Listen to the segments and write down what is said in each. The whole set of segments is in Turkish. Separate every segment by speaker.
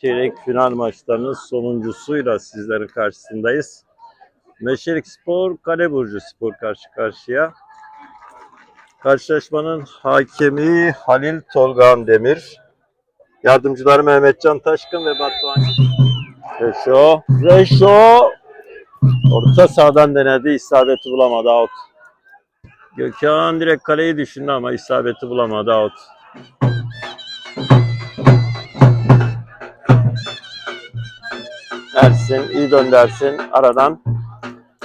Speaker 1: Çeyrek final maçlarının sonuncusuyla sizlerin karşısındayız. Meşelik Spor, Kale Burcu Spor karşı karşıya. Karşılaşmanın hakemi Halil Tolgan Demir. Yardımcıları Mehmetcan Taşkın ve Batuhan Reşo. Reşo orta sahadan denedi. isabeti bulamadı. Out. Gökhan direkt kaleyi düşündü ama isabeti bulamadı. Out. Ersin, iyi döndü Ersin. Aradan.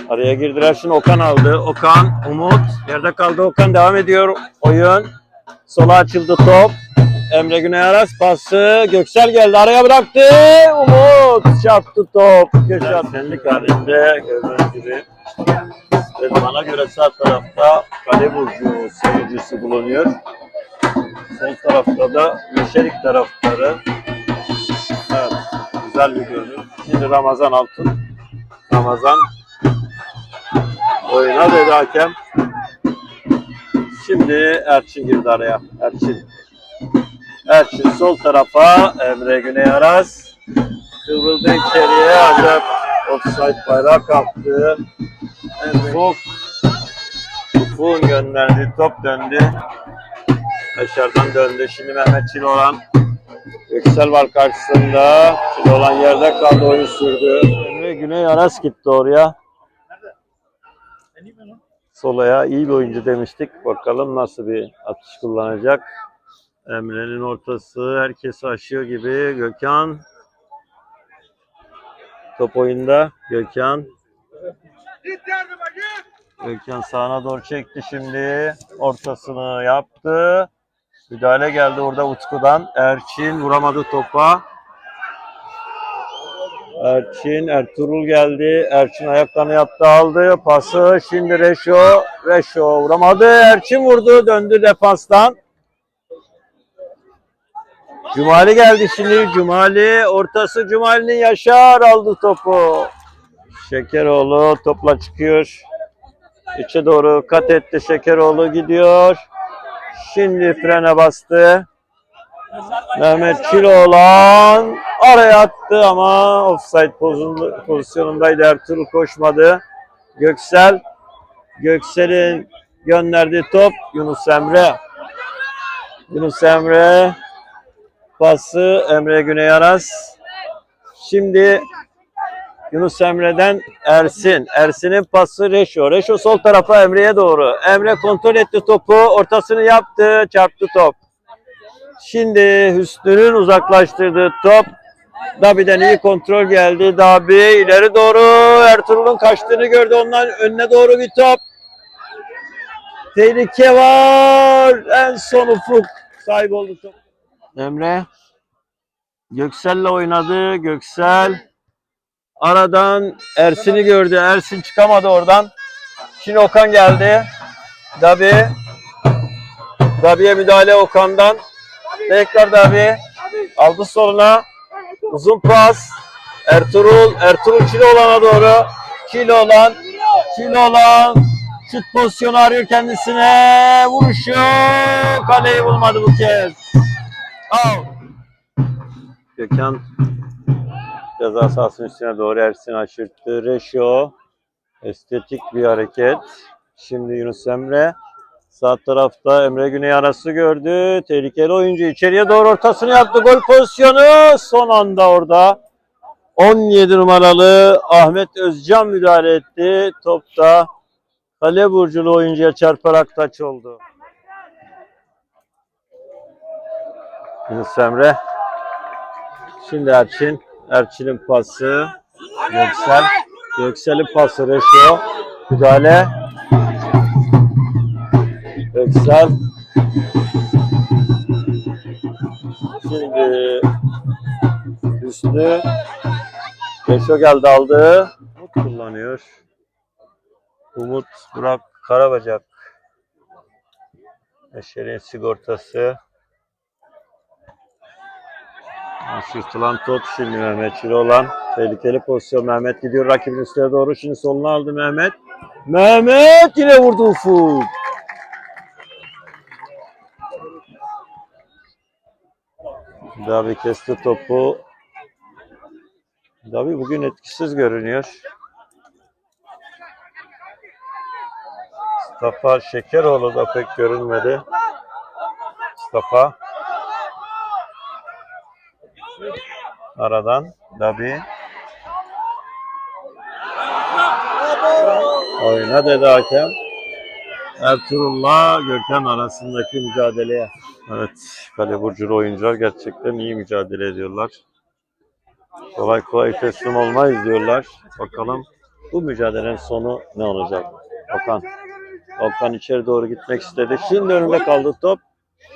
Speaker 1: Araya girdiler. Şimdi Okan aldı. Okan, Umut. Yerde kaldı. Okan devam ediyor. Oyun. Sola açıldı top. Emre Güney Aras pası. Göksel geldi. Araya bıraktı. Umut çarptı top. Köşe atmenlik halinde gördüğünüz gibi. Ve bana göre sağ tarafta kale burcu seyircisi bulunuyor. Sol tarafta da Meşerik taraftarı. Güzel bir görünüm. Şimdi Ramazan Altın. Ramazan oyuna dedi hakem. Şimdi Erçin girdi araya. Erçin. Erçin sol tarafa Emre Güney Aras. Kıvrıldı içeriye ancak offside bayrağı kalktı. Ufuk. Ufuk'un gönderdiği top döndü. Dışarıdan döndü. Şimdi Mehmet Çiloğlan. Yüksel var karşısında. Çiloğlan yerde kaldı. Oyun sürdü. Emre Güney Aras gitti oraya. Solaya iyi bir oyuncu demiştik. Bakalım nasıl bir atış kullanacak. Emre'nin ortası herkesi aşıyor gibi. Gökhan top oyunda. Gökhan Gökhan sağına doğru çekti şimdi. Ortasını yaptı. Müdahale geldi orada Utku'dan. Erçin vuramadı topa. Erçin, Ertuğrul geldi. Erçin ayaklarını yaptı aldı. Pası şimdi Reşo. Reşo vuramadı. Erçin vurdu. Döndü defanstan. Cumali geldi şimdi. Cumali ortası Cumali'nin Yaşar aldı topu. Şekeroğlu topla çıkıyor. İçe doğru kat etti. Şekeroğlu gidiyor. Şimdi frene bastı. Mehmet Çiloğlan araya attı ama offside pozisyonundaydı. Ertuğrul koşmadı. Göksel Göksel'in gönderdiği top Yunus Emre. Yunus Emre pası Emre Güney Aras. Şimdi Yunus Emre'den Ersin. Ersin'in pası Reşo. Reşo sol tarafa Emre'ye doğru. Emre kontrol etti topu. Ortasını yaptı. Çarptı top. Şimdi Hüsnü'nün uzaklaştırdığı top. Dabi'den iyi kontrol geldi. Dabi ileri doğru. Ertuğrul'un kaçtığını gördü. Ondan önüne doğru bir top. Tehlike var. En son Ufuk sahip oldu top. Emre Göksel'le oynadı. Göksel Aradan Ersin'i gördü. Ersin çıkamadı oradan. Şimdi Okan geldi. Dabi. Dabi'ye müdahale Okan'dan. Tekrar Dabi. Aldı soluna. Uzun pas. Ertuğrul. Ertuğrul Çiloğlan'a doğru. Çiloğlan. Çiloğlan. Şut pozisyonu arıyor kendisine. Vuruşu. Kaleyi bulmadı bu kez. Out. Gökhan Ceza sahasının üstüne doğru Ersin aşırttı. Reşo. Estetik bir hareket. Şimdi Yunus Emre. Sağ tarafta Emre Güney arası gördü. Tehlikeli oyuncu içeriye doğru ortasını yaptı. Gol pozisyonu son anda orada. 17 numaralı Ahmet Özcan müdahale etti. Topta kale burculu oyuncuya çarparak taç oldu. Yunus Emre. Şimdi Erçin. Erçin'in pası. Göksel. Göksel'in pası Reşo. Müdahale. Göksel. Şimdi Hüsnü. Reşo geldi aldı. Umut kullanıyor. Umut Burak Karabacak. Eşer'in sigortası. Sırtılan top şimdi Mehmet Çiloğlan. Tehlikeli pozisyon. Mehmet gidiyor rakibin üstüne doğru. Şimdi soluna aldı Mehmet. Mehmet yine vurdu Ufuk. Davi kesti topu. Tabii bugün etkisiz görünüyor. Mustafa Şekeroğlu da pek görünmedi. Mustafa. Aradan Dabi. Oyna dedi hakem. Ertuğrul'la Gökhan arasındaki mücadeleye. Evet, kale burculu oyuncular gerçekten iyi mücadele ediyorlar. Kolay kolay teslim olmayız diyorlar. Bakalım bu mücadelenin sonu ne olacak? Okan. Okan içeri doğru gitmek istedi. Şimdi önünde kaldı top.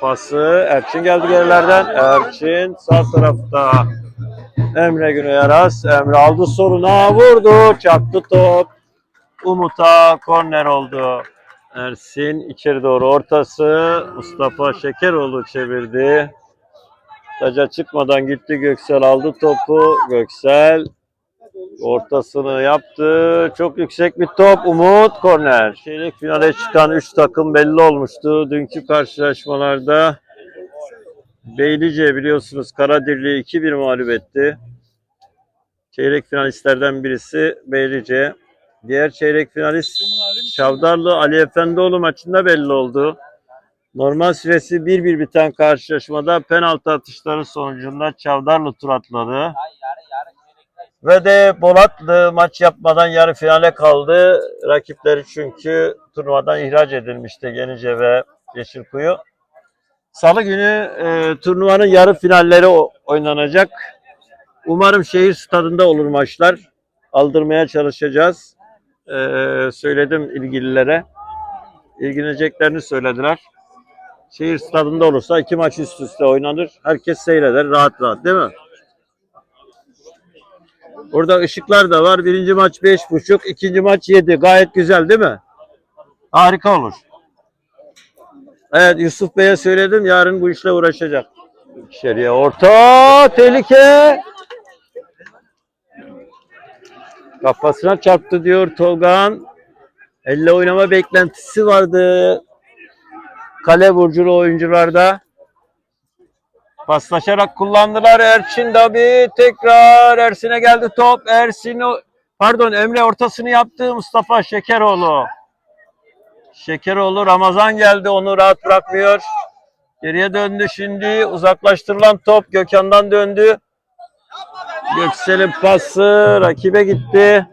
Speaker 1: Pası Erçin geldi gerilerden. Erçin sağ tarafta. Emre Güney Aras. Emre aldı soruna vurdu. Çaktı top. Umut'a korner oldu. Ersin içeri doğru ortası. Mustafa Şekeroğlu çevirdi. Taca çıkmadan gitti Göksel aldı topu. Göksel ortasını yaptı. Çok yüksek bir top. Umut korner. Çeyrek finale çıkan 3 takım belli olmuştu. Dünkü karşılaşmalarda Beylice biliyorsunuz Karadirli'yi 2-1 mağlup etti. Çeyrek finalistlerden birisi Beylice. Diğer çeyrek finalist Şavdarlı Ali Efendioğlu maçında belli oldu. Normal süresi 1-1 biten karşılaşmada penaltı atışları sonucunda Çavdarlı tur atladı. Ve de Bolatlı maç yapmadan yarı finale kaldı. Rakipleri çünkü turnuvadan ihraç edilmişti Yenice ve Yeşilkuyu. Salı günü e, turnuvanın yarı finalleri oynanacak. Umarım şehir stadında olur maçlar. Aldırmaya çalışacağız. E, söyledim ilgililere. İlgileneceklerini söylediler. Şehir stadında olursa iki maç üst üste oynanır. Herkes seyreder rahat rahat değil mi? Burada ışıklar da var. Birinci maç beş buçuk, ikinci maç yedi. Gayet güzel değil mi? Harika olur. Evet Yusuf Bey'e söyledim. Yarın bu işle uğraşacak. İçeriye orta tehlike. Kafasına çarptı diyor Tolgan. Elle oynama beklentisi vardı. Kale burculu oyuncularda. Paslaşarak kullandılar. Erçin Dabi tekrar Ersin'e geldi top. Ersin pardon Emre ortasını yaptı. Mustafa Şekeroğlu. Şekeroğlu Ramazan geldi onu rahat bırakmıyor. Geriye döndü şimdi. Uzaklaştırılan top Gökhan'dan döndü. Göksel'in pası rakibe gitti.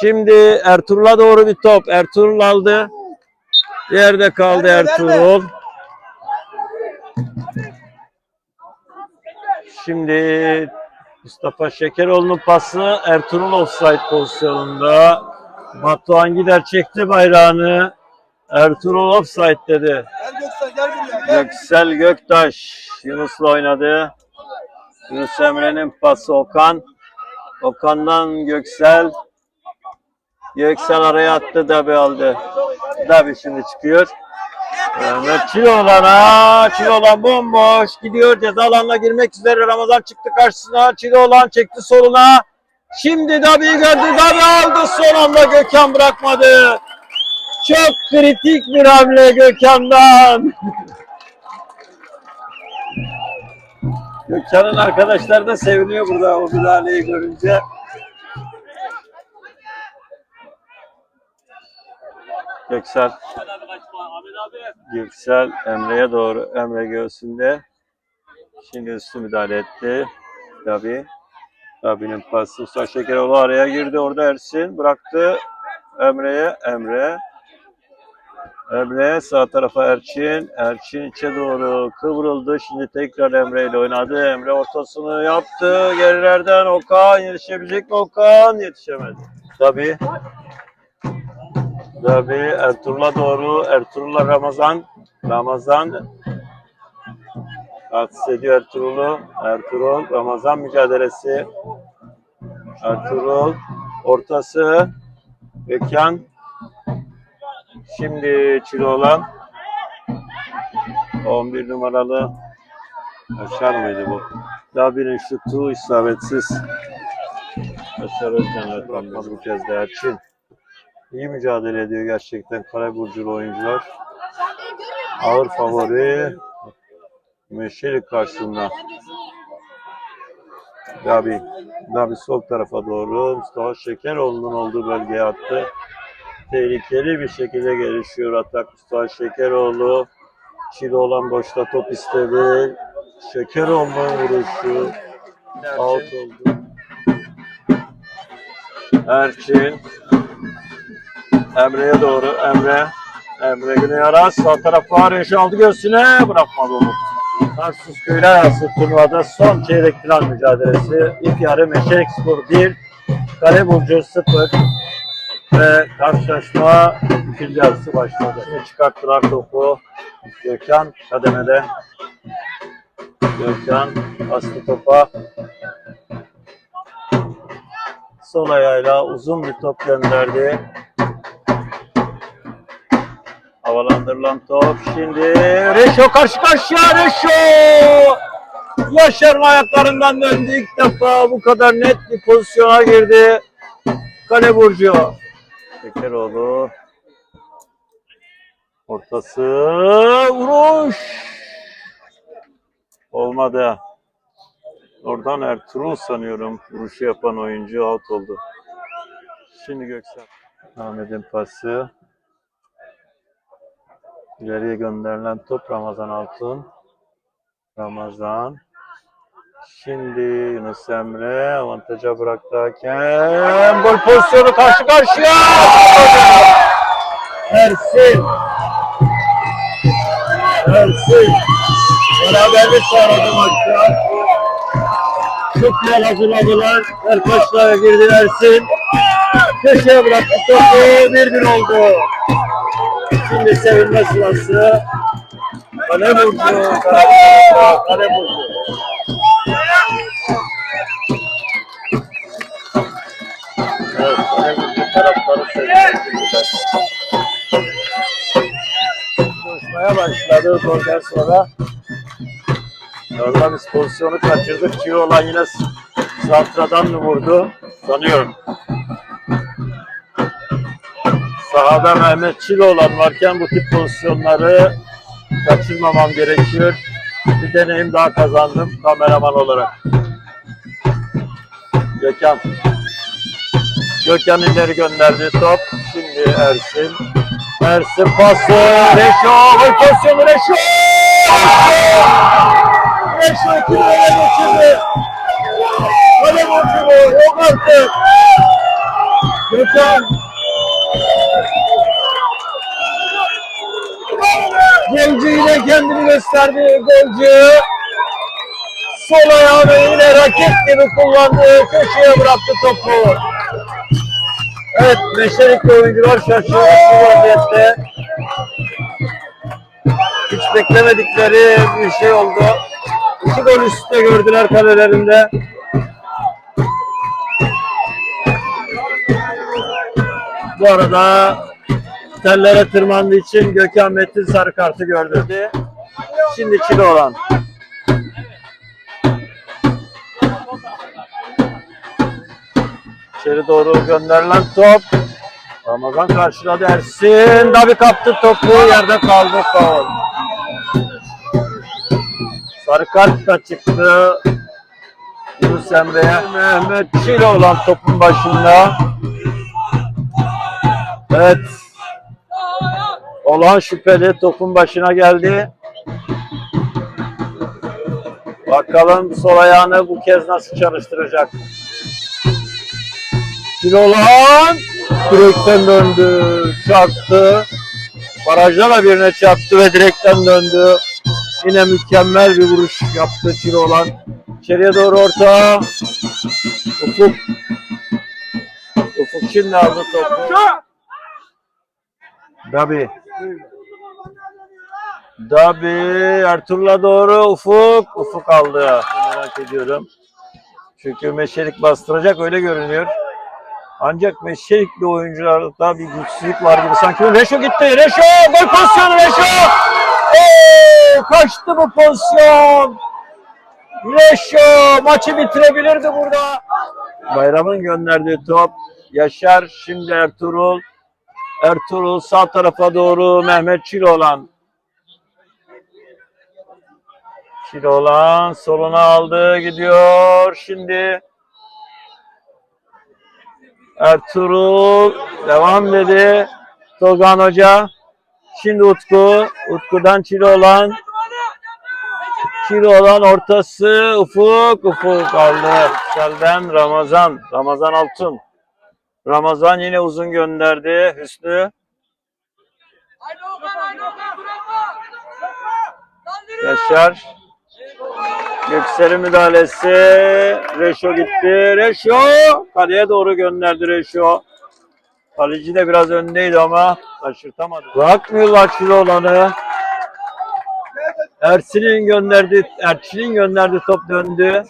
Speaker 1: Şimdi Ertuğrul'a doğru bir top. Ertuğrul aldı. Yerde kaldı Ertuğrul. Şimdi Mustafa Şekeroğlu'nun pası Ertuğrul offside pozisyonunda. Batuhan Gider çekti bayrağını. Ertuğrul offside dedi.
Speaker 2: Gel Göksel gel buraya. Gel.
Speaker 1: Göksel Göktaş Yunus'la oynadı. Yunus Emre'nin pası Okan. Okan'dan Göksel. Göksel araya attı Dabi aldı. Dabi şimdi çıkıyor. Mehmet Çiloğlan'a. Çiloğlan bomboş. Gidiyor ceza alanına girmek üzere. Ramazan çıktı karşısına. Çiloğlan çekti soluna. Şimdi Dabi'yi gördü. Dabi aldı. Son anda Gökhan bırakmadı. Çok kritik bir hamle Gökhan'dan. Gökhan'ın arkadaşlar da seviniyor burada o müdahaleyi görünce. Göksel. Göksel Emre'ye doğru. Emre göğsünde. Şimdi üstü müdahale etti. Tabi. Tabi'nin pası. Musa Şekeroğlu araya girdi. Orada Ersin bıraktı. Emre'ye. Emre. Emre sağ tarafa Erçin. Erçin içe doğru kıvrıldı. Şimdi tekrar Emre ile oynadı. Emre ortasını yaptı. Gerilerden Okan yetişebilecek mi Okan? Yetişemedi. Tabi. Tabi Ertuğrul'a doğru. Ertuğrul'la Ramazan. Ramazan rahatsız ediyor Ertuğrul'u. Ertuğrul Ramazan mücadelesi. Ertuğrul ortası. Gökhan Şimdi Çiloğlan 11 numaralı Başar mıydı bu? Dabi'nin şutu isabetsiz. Başar Özcan'la kalmaz bu kez de Erçin. İyi mücadele ediyor gerçekten Kara Burcu'lu oyuncular. Ağır favori Meşeli karşısında. Gabi. Gabi sol tarafa doğru. Mustafa Şekeroğlu'nun olduğu bölgeye attı. Tehlikeli bir şekilde gelişiyor atak. Mustafa Şekeroğlu. Çili olan boşta top istedi. Şekeroğlu'nun vuruşu. Out oldu. Erçin. Emre'ye doğru. Emre. Emre Güney Aras. Sağ taraf. Yaşı aldı göğsüne. Bırakmadı onu. Tarsus Köyler Arası turnuvada son çeyrek final mücadelesi. İlk yarı Meşerek Spor 1, Kale Burcu 0 ve karşılaşma ikinci yarısı başladı. Çıkarttılar topu. Gökhan kademede. Gökhan bastı topa. Sol ayağıyla uzun bir top gönderdi. Havalandırılan top şimdi Reşo karşı karşıya Reşo Yaşar'ın ayaklarından döndü ilk defa bu kadar net bir pozisyona girdi Kale Burcu Şekeroğlu Ortası vuruş Olmadı Oradan Ertuğrul sanıyorum vuruşu yapan oyuncu out oldu. Şimdi Göksel. Ahmet'in pası. İleriye gönderilen top Ramazan Altun. Ramazan. Şimdi Yunus Emre avantaja bıraktı hakem. Gol pozisyonu karşı karşıya. Ersin. Ersin. Beraberlik sağladı maçta. Çok güzel hazırladılar. Erkaçlara girdi Ersin. Köşeye bıraktı topu. Bir bir oldu. Şimdi sevinme sırası. Kale vurdu. Kale vurdu. Koşmaya başladı golden sonra. Orada biz pozisyonu kaçırdık. Çiğ olan yine Santra'dan mı vurdu? Sanıyorum. Sahada Mehmet Çiloğlan varken bu tip pozisyonları kaçırmamam gerekiyor. Bir deneyim daha kazandım kameraman olarak. Gökhan. Gökhan ileri gönderdi top. Şimdi Ersin. Ersin pası. Reşo. Gol pozisyonu Reşo. Reşo kimi öne geçirdi. Kale vurdu bu. Yok artık. Gökhan. Golcü yine kendini gösterdi. Golcü sol ayağını yine raket gibi kullandı. Köşeye bıraktı topu. Evet, Meşerikli oyuncular şaşırmış bu vaziyette. Hiç beklemedikleri bir şey oldu. İki gol üstte gördüler kalelerinde. Bu arada tellere tırmandığı için Gökhan Metin sarı kartı gördü. Şimdi çile olan. İçeri doğru gönderilen top. Ramazan karşıladı Ersin. Davi kaptı topu. Yerde kaldı faul. Sarı kart da çıktı. Yunus Emre'ye. Mehmet Çile olan topun başında. Evet. Olan şüpheli topun başına geldi. Bakalım sol ayağını bu kez nasıl çalıştıracak. Kilolan direkten döndü, çarptı. Barajda da birine çarptı ve direkten döndü. Yine mükemmel bir vuruş yaptı Kilolan. İçeriye doğru orta. Ufuk. Ufuk şimdi aldı topu. Dabi. Dabi Ertuğrul'a doğru Ufuk. Ufuk aldı. Merak ediyorum. Çünkü Meşelik bastıracak öyle görünüyor. Ancak Meşelikli oyuncularda bir güçsüzlük var gibi sanki. Reşo gitti. Reşo! Gol pozisyonu Reşo! Oo, kaçtı bu pozisyon. Reşo maçı bitirebilirdi burada. Bayram'ın gönderdiği top. Yaşar şimdi Ertuğrul. Ertuğrul sağ tarafa doğru Mehmet Çiloğlan. Çiloğlan soluna aldı gidiyor şimdi. Ertuğrul devam dedi. Tolgan Hoca. Şimdi Utku. Utku'dan Çiloğlan. Çiloğlan ortası Ufuk. Ufuk aldı. Selden Ramazan. Ramazan Altun. Ramazan yine uzun gönderdi. Hüsnü. Yaşar. Yüksel'in müdahalesi. Reşo gitti. Reşo. Kaleye doğru gönderdi Reşo. Kaleci de biraz öndeydi ama şaşırtamadı. Bırakmıyorlar Çiloğlan'ı. Ersin'in gönderdi, Erçin'in gönderdi top döndü.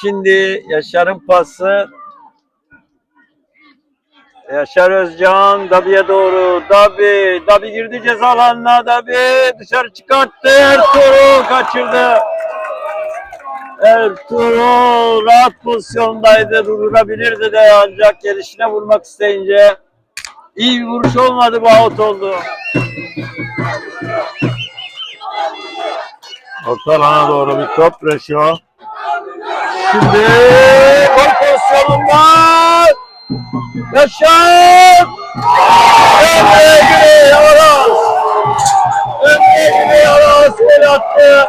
Speaker 1: Şimdi Yaşar'ın pası. Yaşar Özcan Dabi'ye doğru. Dabi, Dabi girdi ceza alanına. Dabi dışarı çıkarttı. Ertuğrul kaçırdı. Ertuğrul rahat pozisyondaydı. Durdurabilirdi de ancak gelişine vurmak isteyince iyi bir vuruş olmadı. Bu out oldu. Orta alana doğru bir top. Reşo. Şimdi gol pozisyonu var. Yaşar! Emre Güney Aras! Emre Güney Aras gol attı.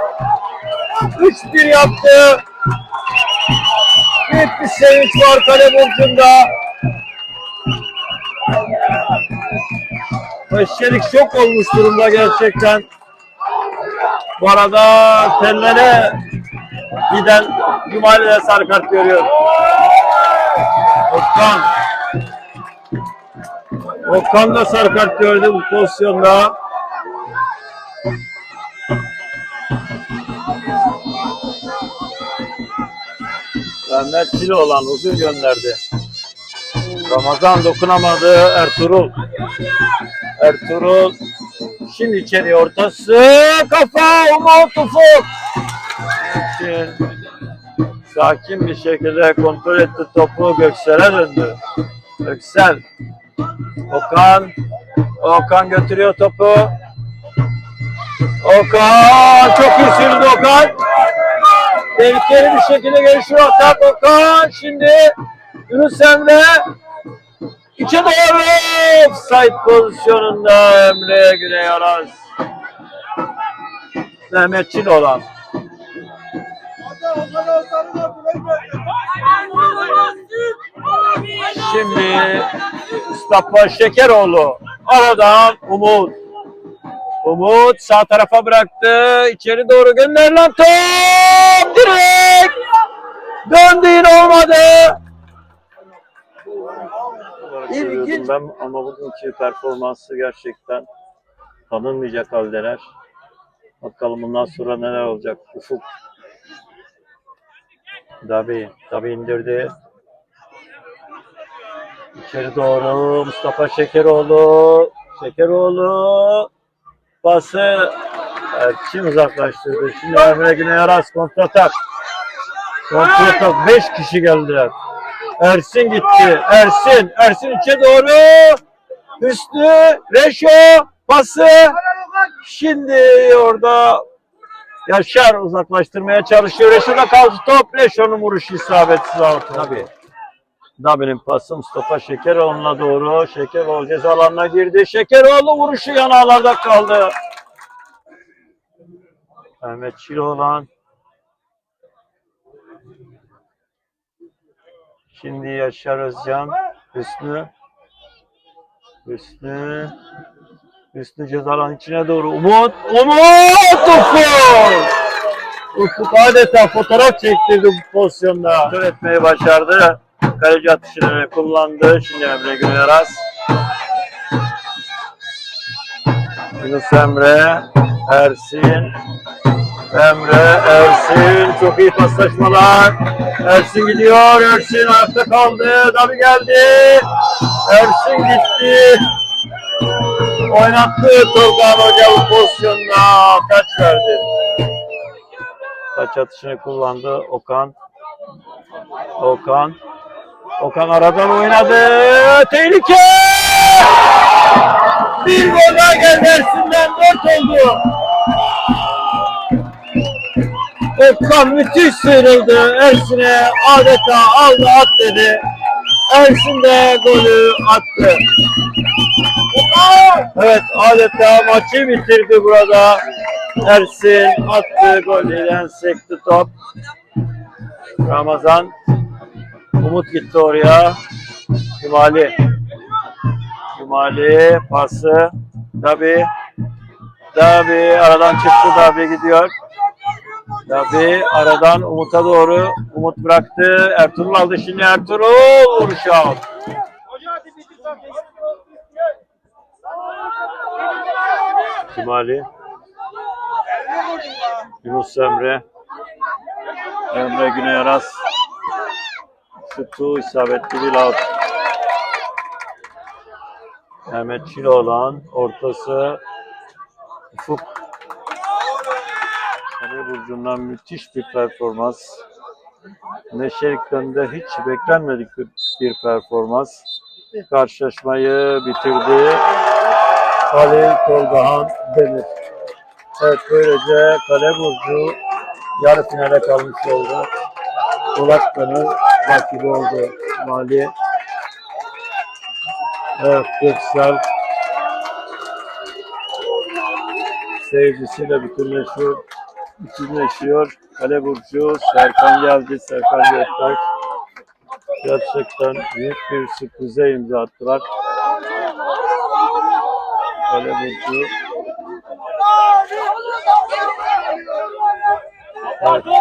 Speaker 1: 3-1 yaptı. Büyük bir sevinç var kale burcunda. Eşçelik şok olmuş durumda gerçekten. Bu arada tellere giden Cumali de sarı kart görüyor. Okan. Okan da sarı kart gördü bu pozisyonda. Mehmet Çiloğlan uzun gönderdi. Ramazan dokunamadı. Ertuğrul. Ertuğrul. Şimdi içeri ortası. Kafa. Umut Ufuk. Sakin bir şekilde kontrol etti topu Göksel'e döndü. Göksel. Okan. Okan götürüyor topu. Okan çok iyi sürdü Okan. Tehlikeli bir şekilde gelişiyor atak Okan. Şimdi Yunus Emre içe doğru offside pozisyonunda Emre Güney Aras. Mehmet Çiloğlan. Şimdi Mustafa Şekeroğlu aradan Umut. Umut sağ tarafa bıraktı. İçeri doğru gönderilen top direkt döndü yine olmadı. İlginç. Ben ama bugünkü performansı gerçekten tanınmayacak haldeler. Bakalım bundan sonra neler olacak. Ufuk. Dabi. Dabi indirdi. İçeri doğru Mustafa Şekeroğlu. Şekeroğlu pası Erçin uzaklaştırdı. Şimdi Emre Güney Aras kontratak. Kontratak 5 kişi geldiler. Ersin gitti. Ersin. Ersin içe doğru. Hüsnü. Reşo. Pası. Şimdi orada Yaşar uzaklaştırmaya çalışıyor. Reşo'da kaldı top. Reşo'nun vuruşu isabetsiz out. Tabii. Dabi'nin pası Mustafa Şekeroğlu'na doğru. Şekeroğlu ceza alanına girdi. Şekeroğlu vuruşu yanağlarda kaldı. Mehmet Çiloğlan. Şimdi Yaşar Özcan. Hüsnü. Hüsnü. Hüsnü ceza alanının içine doğru. Umut. Umut! Ufuk! Ufuk adeta fotoğraf çektirdi bu pozisyonda. Kontrol etmeyi başardı. Kaleci atışını kullandı. Şimdi Emre Güney Aras. Yunus Emre. Ersin. Emre, Ersin. Çok iyi paslaşmalar. Ersin gidiyor. Ersin ayakta kaldı. Dabi geldi. Ersin gitti. Oynattı Tolgan Hoca bu pozisyonda. Taç verdi. Taç atışını kullandı Okan. Okan. Okan aradan oynadı. Tehlike! Bir gol daha geldi Ersin'den. Dört oldu. Okan müthiş sıyrıldı. Ersin'e adeta aldı at dedi. Ersin de golü attı. Evet adeta maçı bitirdi burada. Ersin attı golüyle sekti top. Ramazan Umut gitti oraya. Cumali. Cumali pası. Dabi. Dabi aradan çıktı. Dabi gidiyor. Dabi aradan Umut'a doğru. Umut bıraktı. Ertuğrul aldı şimdi Ertuğrul. Vuruş out. Cumali. Yunus Emre. Emre Güney Aras. Şutu isabetli bir out. Mehmet Çiloğlan ortası Ufuk Kale Burcu'ndan müthiş bir performans. Neşelik'ten de hiç beklenmedik bir performans. Karşılaşmayı bitirdi. Halil Tolgahan Demir. Evet böylece Kale Burcu yarı finale kalmış oldu. Polatkan'ın rakibi oldu Mali. Evet Göksel seyircisiyle bütünleşiyor. Bütünleşiyor. Kale Burcu, Serkan geldi. Serkan Göktaş. Gerçekten büyük bir sürprize imza attılar. Kale Burcu. Evet.